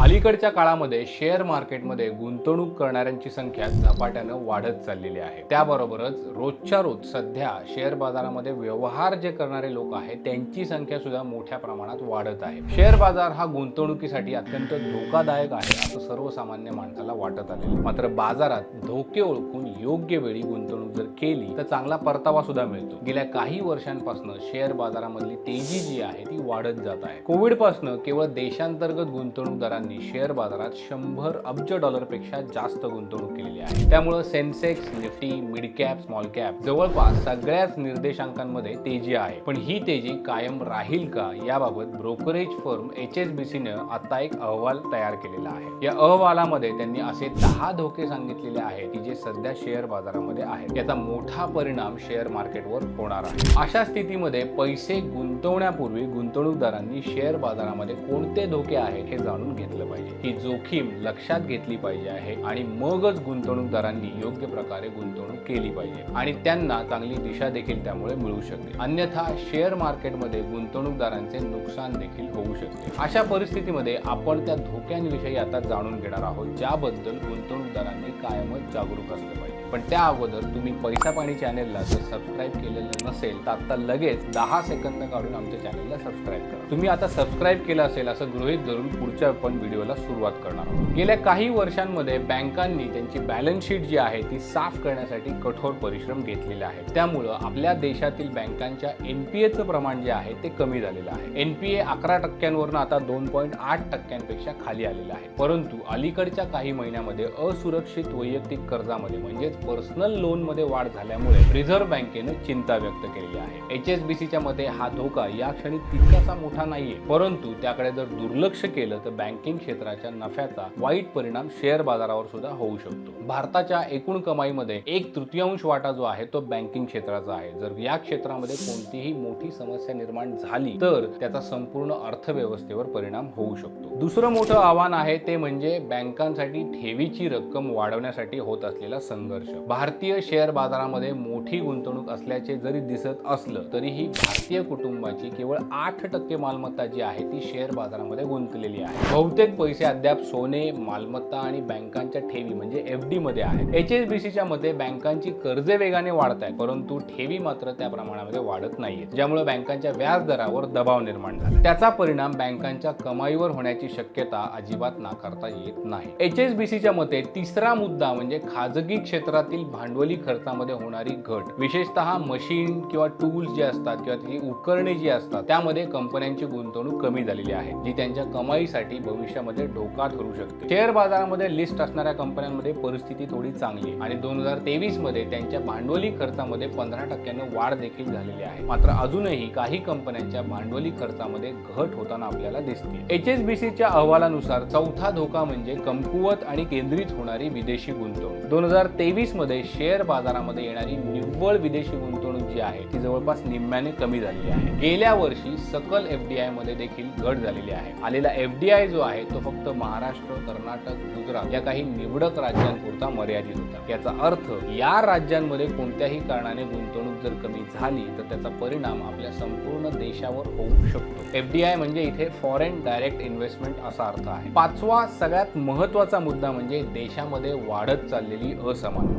अलीकडच्या काळामध्ये शेअर मार्केटमध्ये गुंतवणूक करणाऱ्यांची संख्या झपाट्यानं वाढत चाललेली आहे. त्याबरोबरच रोजच्या रोज सध्या शेअर बाजारामध्ये व्यवहार जे करणारे लोक आहेत त्यांची संख्या सुद्धा मोठ्या प्रमाणात वाढत आहे. शेअर बाजार हा गुंतवणुकीसाठी अत्यंत धोकादायक आहे असं सर्वसामान्य माणसाला वाटत आले मात्र बाजारात धोके ओळखून योग्य वेळी गुंतवणूक जर केली तर चांगला परतावा सुद्धा मिळतो. गेल्या काही वर्षांपासून शेअर बाजारामधली तेजी जी आहे ती वाढत जात आहे. कोविडपासून केवळ देशांतर्गत गुंतवणूकदारांनी शेअर बाजारात शंभर अब्ज डॉलरपेक्षा जास्त गुंतवणूक केलेली आहे. त्यामुळे Sensex Nifty mid cap small cap जवळपास सगळ्याच निर्देशांकांमध्ये तेजी आहे. पण ही तेजी कायम राहील का याबाबत brokerage firm H S B सीनं आता एक अहवाल तयार केलेला आहे. या अहवालामध्ये त्यांनी असे दहा धोके सांगितलेले आहेत की जे सध्या शेअर बाजारामध्ये आहेत. याचा मोठा परिणाम शेअर मार्केटवर होणार आहे. अशा स्थितीमध्ये पैसे गुंतवण्यापूर्वी गुंतवणूकदारांनी शेअर बाजारामध्ये कोणते धोके आहेत हे जाणून घेतले. पाहिजे. ही जोखीम लक्षात घेतली पाहिजे आहे आणि मगच गुंतवणूकदारांनी योग्य प्रकारे गुंतवणूक केली पाहिजे. आणि त्यांना चांगली दिशा देखील त्यामुळे मिळू शकते. अन्यथा शेअर मार्केटमध्ये गुंतवणूकदारांचे नुकसान देखील होऊ शकते. अशा परिस्थितीमध्ये आपण त्या धोक्यांविषयी आता जाणून घेणार आहोत ज्याबद्दल गुंतवणूकदारांनी कायमच जागरूक असलं पाहिजे. पण त्या अगोदर तुम्ही पैसा पाणी चॅनेलला जर सबस्क्राईब केलेलं नसेल तर आता लगेच दहा सेकंद काढून आमच्या चॅनेलला सबस्क्राईब करा. तुम्ही आता सबस्क्राईब केलं असेल असं गृहित धरून पुढच्या आपण व्हिडिओला सुरुवात करणार आहोत. गेल्या काही वर्षांमध्ये बँकांनी त्यांची बॅलन्स शीट जी आहे ती साफ करण्यासाठी कठोर परिश्रम घेतलेले आहेत. त्यामुळं आपल्या देशातील बँकांच्या एनपीएचं प्रमाण जे आहे ते कमी झालेलं आहे. एनपीए अकरा टक्क्यांवरून आता दोन पॉईंट आठ टक्क्यांपेक्षा खाली आलेलं आहे. परंतु अलीकडच्या काही महिन्यामध्ये असुरक्षित वैयक्तिक कर्जामध्ये म्हणजेच पर्सनल लोनमध्ये वाढ झाल्यामुळे रिझर्व्ह बँकेनं चिंता व्यक्त केलेली आहे. एच एस बी सीच्या मते हा धोका या क्षणी तितकासा मोठा नाहीये. परंतु त्याकडे जर दुर्लक्ष केलं तर बँकिंग क्षेत्राच्या नफ्याचा वाईट परिणाम शेअर बाजारावर सुद्धा होऊ शकतो. भारताच्या एकूण कमाईमध्ये एक तृतीयांश वाटा जो आहे तो बँकिंग क्षेत्राचा आहे. जर या क्षेत्रामध्ये कोणतीही मोठी समस्या निर्माण झाली तर त्याचा संपूर्ण अर्थव्यवस्थेवर परिणाम होऊ शकतो. दुसरं मोठं आव्हान आहे ते म्हणजे बँकांसाठी ठेवीची रक्कम वाढवण्यासाठी होत असलेला संघर्ष. भारतीय शेअर बाजारामध्ये मोठी गुंतवणूक असल्याचे जरी दिसत असलं तरीही भारतीय कुटुंबाची केवळ आठ टक्के मालमत्ता जी आहे ती शेअर बाजारामध्ये गुंतलेली आहे. बहुतेक पैसे अद्याप सोने मालमत्ता आणि बँकांच्या ठेवी म्हणजे एफ डी मध्ये आहेत एच एस बी सीच्या मते बँकांची कर्जे वेगाने वाढत आहेत परंतु ठेवी मात्र त्या प्रमाणामध्ये वाढत नाहीये ज्यामुळे बँकांच्या व्याज दरावर दबाव निर्माण झाला. त्याचा परिणाम बँकांच्या कमाईवर होण्याची शक्यता अजिबात नाकारता येत नाही. एच एस बी सीच्या मते तिसरा मुद्दा म्हणजे खाजगी क्षेत्र क्षेत्रातील भांडवली खर्चामध्ये होणारी घट विशेषतः मशीन किंवा टूल्स जे असतात किंवा ती उपकरणे जी असतात त्यामध्ये कंपन्यांची गुंतवणूक कमी झालेली आहे जी त्यांच्या कमाईसाठी भविष्यामध्ये धोका ठरू शकते. शेअर बाजारामध्ये लिस्ट असणाऱ्या कंपन्यांमध्ये परिस्थिती थोडी चांगली आणि दोन हजार तेवीसमध्ये त्यांच्या भांडवली खर्चामध्ये पंधरा टक्क्यानं वाढ देखील झालेली आहे. मात्र अजूनही काही कंपन्यांच्या भांडवली खर्चामध्ये घट होताना आपल्याला दिसते. एच एस बी सीच्या अहवालानुसार चौथा धोका म्हणजे कमकुवत आणि केंद्रित होणारी विदेशी गुंतवणूक. दोन हजार तेवीस मध्ये शेअर बाजारामध्ये येणारी निव्वळ विदेशी गुंतवणूक जी आहे ती जवळपास निम्म्याने कमी झालेली आहे. गेल्या वर्षी सकल एफ डी आयमध्ये देखील घट झालेली आहे. आलेला एफ डी आय जो आहे तो फक्त महाराष्ट्र कर्नाटक गुजरात या काही निवडक राज्यांपुरता मर्यादित होता. याचा अर्थ या राज्यांमध्ये कोणत्याही कारणाने गुंतवणूक जर कमी झाली तर त्याचा परिणाम आपल्या संपूर्ण देशावर होऊ शकतो. एफ डी आय म्हणजे इथे फॉरेन डायरेक्ट इन्व्हेस्टमेंट असा अर्थ आहे. पाचवा सगळ्यात महत्त्वाचा मुद्दा म्हणजे देशामध्ये वाढत चाललेली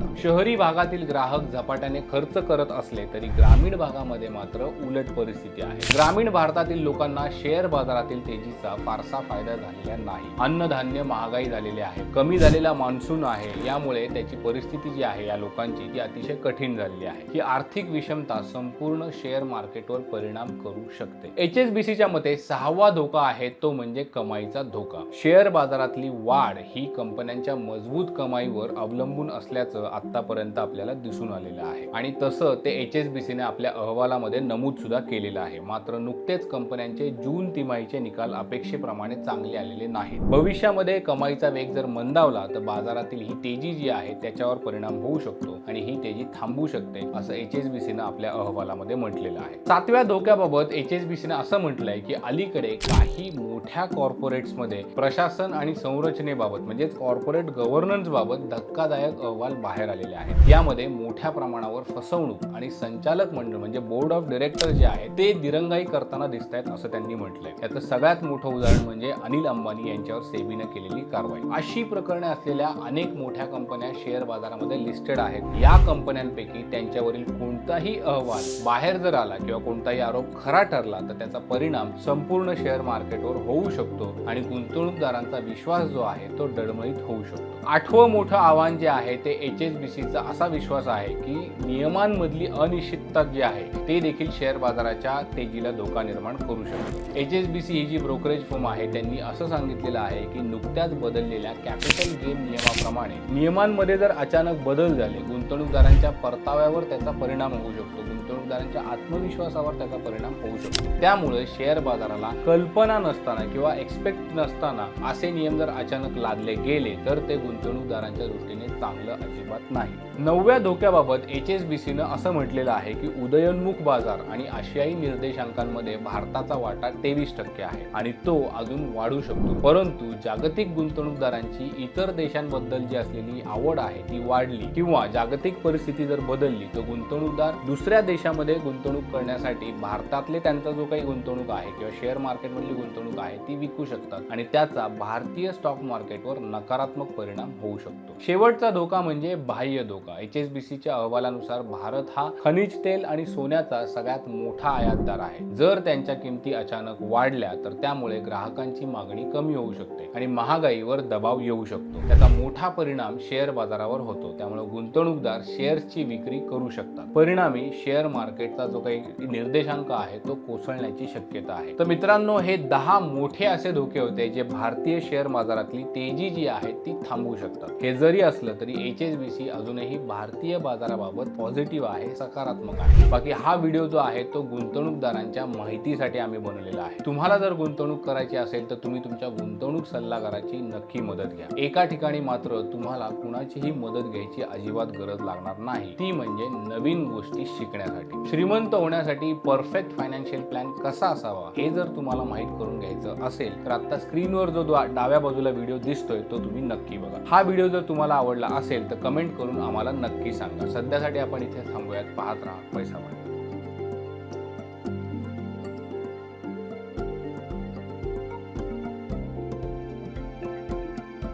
होता शहरी भागातील ग्राहक झपाट्याने खर्च करत असले तरी ग्रामीण भागामध्ये मात्र उलट परिस्थिती आहे. ग्रामीण भारतातील लोकांना शेअर बाजारातील तेजीचा फारसा फायदा झालेला नाही. अन्नधान्य महागाई झालेली आहे. कमी झालेला मान्सून आहे. यामुळे त्याची परिस्थिती जी आहे या लोकांची ती अतिशय कठीण झालेली आहे. ही आर्थिक विषमता संपूर्ण शेअर मार्केटवर परिणाम करू शकते. एच एस बी सीच्या मते सहावा धोका आहे तो म्हणजे कमाईचा धोका. शेअर बाजारातली वाढ ही कंपन्यांच्या मजबूत कमाईवर अवलंबून असल्याचं आतापर्यंत आपल्याला दिसून आलेलं आहे. आणि तसं ते एच एस बी सीने आपल्या अहवालामध्ये नमूद सुद्धा केलेलं आहे. मात्र नुकतेच कंपन्यांचे जून तिमाहीचे निकाल अपेक्षेप्रमाणे चांगले आलेले नाहीत. भविष्यामध्ये कमाईचा वेग जर मंदावला तर बाजारातील ही तेजी जी आहे त्याच्यावर परिणाम होऊ शकतो आणि ही तेजी थांबू शकते असं एच एस बी सीनं आपल्या अहवालामध्ये म्हटलेलं आहे. सातव्या धोक्याबाबत एच एस बी सीनं असं म्हटलंय की अलीकडे काही मोठ्या कॉर्पोरेट्समध्ये प्रशासन आणि संरचनेबाबत म्हणजेच कॉर्पोरेट गव्हर्नन्स बाबत धक्कादायक अहवाल बाहेर बाहेर आलेले आहेत. यामध्ये मोठ्या प्रमाणावर फसवणूक आणि संचालक मंडळ म्हणजे बोर्ड ऑफ डिरेक्टर जे आहे ते दिरंगाई करताना दिसत आहेत असं त्यांनी म्हटलंय. याचं सगळ्यात मोठं उदाहरण म्हणजे अनिल अंबानी यांच्यावर सेबीनं केलेली कारवाई. अशी प्रकरणे असलेल्या अनेक मोठ्या कंपन्या शेअर बाजारामध्ये लिस्टेड आहेत. या कंपन्यांपैकी त्यांच्यावरील कोणताही अहवाल बाहेर जर आला किंवा कोणताही आरोप खरा ठरला तर त्याचा परिणाम संपूर्ण शेअर मार्केटवर होऊ शकतो आणि गुंतवणूकदारांचा विश्वास जो आहे तो डळमळीत होऊ शकतो. आठवं मोठं आव्हान जे आहे ते एच एच बी सीचा असा विश्वास आहे की नियमांमधली अनिश्चितता जी आहे ते देखील शेअर बाजाराच्या तेजीला धोका निर्माण करू शकते. एच एस बी सी ही जी ब्रोकरेज फर्म आहे त्यांनी असं सांगितलेलं आहे की नुकत्याच बदललेल्या कॅपिटल गेन नियमाप्रमाणे नियमांमध्ये जर अचानक बदल झाले गुंतवणूकदारांच्या परताव्यावर त्याचा परिणाम होऊ शकतो. गुंतवणूकदारांच्या आत्मविश्वासावर त्याचा परिणाम होऊ शकतो. त्यामुळे शेअर बाजाराला कल्पना नसताना किंवा एक्सपेक्ट नसताना असे नियम जर अचानक लादले गेले तर ते गुंतवणूकदारांच्या दृष्टीने चांगलं अजिबात नाही. नवव्या धोक्याबाबत एच एस बी सीनं असं म्हटलेलं आहे की उदयोन्मुख बाजार आणि आशियाई निर्देशांकांमध्ये भारताचा वाटा तेवीस टक्के आहे आणि तो अजून वाढू शकतो. परंतु जागतिक गुंतवणूकदारांची इतर देशांबद्दल जी असलेली आवड आहे ती वाढली किंवा जागतिक परिस्थिती जर बदलली तर गुंतवणूकदार दुसऱ्या देशामध्ये गुंतवणूक करण्यासाठी भारतातले त्यांचा जो काही गुंतवणूक आहे किंवा शेअर मार्केटमधली गुंतवणूक आहे ती विकू शकतात. आणि त्याचा भारतीय स्टॉक मार्केटवर नकारात्मक परिणाम होऊ शकतो. शेवटचा धोका म्हणजे बाह्य धोका. एच एस बी सीच्या अहवालानुसार भारत हा खनिज तेल आणि सोन्याचा सगळ्यात मोठा आयातदार आहे. जर त्यांच्या किमती अचानक वाढल्या तर त्यामुळे ग्राहकांची मागणी कमी होऊ शकते आणि महागाईवर दबाव येऊ शकतो. त्याचा मोठा परिणाम शेअर बाजारावर होतो. त्यामुळे गुंतवणूकदार शेअर्सची विक्री करू शकतात. परिणामी शेअर मार्केटचा जो काही निर्देशांक आहे तो कोसळण्याची शक्यता आहे. तर मित्रांनो हे दहा मोठे असे धोके होते जे भारतीय शेअर बाजारातली तेजी जी आहे ती थांबवू शकतात. हे जरी असलं तरी एच एस बी सी अजूनही भारतीय बाजाराबाबत पॉझिटिव्ह आहे सकारात्मक आहे. बाकी हा व्हिडिओ जो आहे तो गुंतवणूकदारांच्या माहितीसाठी आम्ही बनवलेला आहे. तुम्हाला जर गुंतवणूक करायची असेल तर तुम्ही तुमच्या गुंतवणूक सल्लागाराची नक्की मदत घ्या. एका ठिकाणी मात्र तुम्हाला कुणाचीही मदत घ्यायची अजिबात गरज लागणार नाही. ती म्हणजे नवीन गोष्टी शिकण्यासाठी. श्रीमंत होण्यासाठी परफेक्ट फायनान्शियल प्लॅन कसा असावा हे जर तुम्हाला माहीत करून घ्यायचं असेल तर आता स्क्रीनवर जो डाव्या बाजूला व्हिडिओ दिसतोय तो तुम्ही नक्की बघा हा व्हिडिओ जर तुम्हाला आवडला असेल तर कमेंट करून आम्हाला नक्की सांगा सध्यासाठी आपण इथे थांबूयात पाहत राहा पैसा वाढवा.